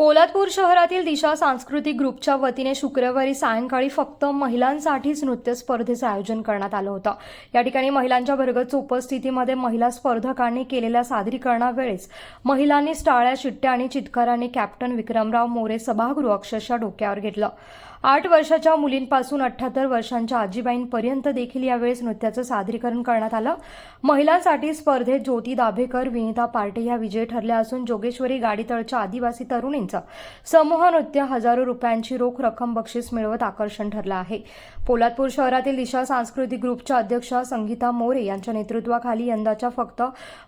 पोलादपूर शहरातील दिशा सांस्कृतिक ग्रुपच्या वतीने शुक्रवारी सायंकाळी फक्त महिलांसाठीच नृत्य स्पर्धेचं आयोजन करण्यात आलं होतं. या ठिकाणी महिलांच्या भरगच्च उपस्थितीमध्ये महिला स्पर्धकांनी केलेल्या सादरीकरणावेळेस महिलांनी टाळ्या शिट्ट्या आणि चितकारांनी कॅप्टन विक्रमराव मोरे सभागृह अक्षरशः डोक्यावर घेतलं. आठ वर्षाच्या मुलींपासून अठ्ठ्याहत्तर वर्षांच्या आजीबाईंपर्यंत देखील यावेळेस नृत्याचं सादरीकरण करण्यात आलं. महिलांसाठी स्पर्धेत ज्योती दाभेकर विनिता पार्टे या विजयी ठरल्या असून जोगेश्वरी गाडीतळच्या आदिवासी तरुणींचं समूह नृत्य हजारो रुपयांची रोख रक्कम बक्षीस मिळवत आकर्षण ठरलं आहे. पोलादपूर शहरातील दिशा सांस्कृतिक ग्रुपच्या अध्यक्षा संगीता मोरे यांच्या नेतृत्वाखाली यंदाच्या फक्त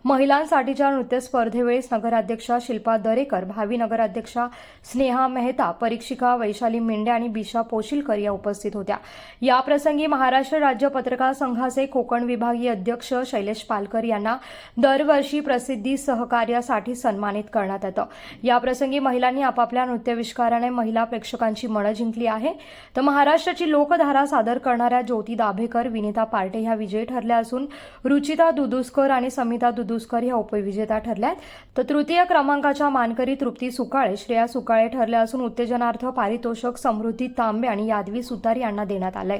महिलांसाठीच्या नृत्य स्पर्धेवेळेस नगराध्यक्षा शिल्पा दरेकर भावी नगराध्यक्षा स्नेहा मेहता परीक्षिका वैशाली मेंढे आणि बिशा पोशिलकर या उपस्थित होत्या. याप्रसंगी महाराष्ट्र राज्य पत्रकार संघाचे कोकण विभागीय अध्यक्ष शैलेश पालकर यांना दरवर्षी प्रसिद्धी सहकार्यासाठी सन्मानित करण्यात येतं. याप्रसंगी महिला महिलांनी आपापल्या नृत्यविष्काराने महिला प्रेक्षकांची मनं जिंकली आहे. तर महाराष्ट्राची लोकधारा सादर करणाऱ्या ज्योती दाभेकर विनिता पार्टे ह्या विजयी ठरल्या असून रुचिता दुदुस्कर आणि समिता दुदुस्कर ह्या उपविजेत्या ठरल्या आहेत तर तृतीय क्रमांकाच्या मानकरी तृप्ती सुकाळे श्रेया सुकाळे ठरल्या असून उत्तेजनार्थ पारितोषक समृद्धी तांबे आणि यादवी सुतार यांना देण्यात आलंय.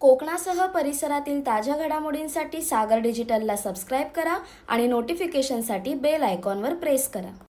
कोकणासह परिसरातील ताज्या घडामोडींसाठी सागर डिजिटलला सबस्क्राईब करा आणि नोटिफिकेशनसाठी बेल आयकॉनवर प्रेस करा.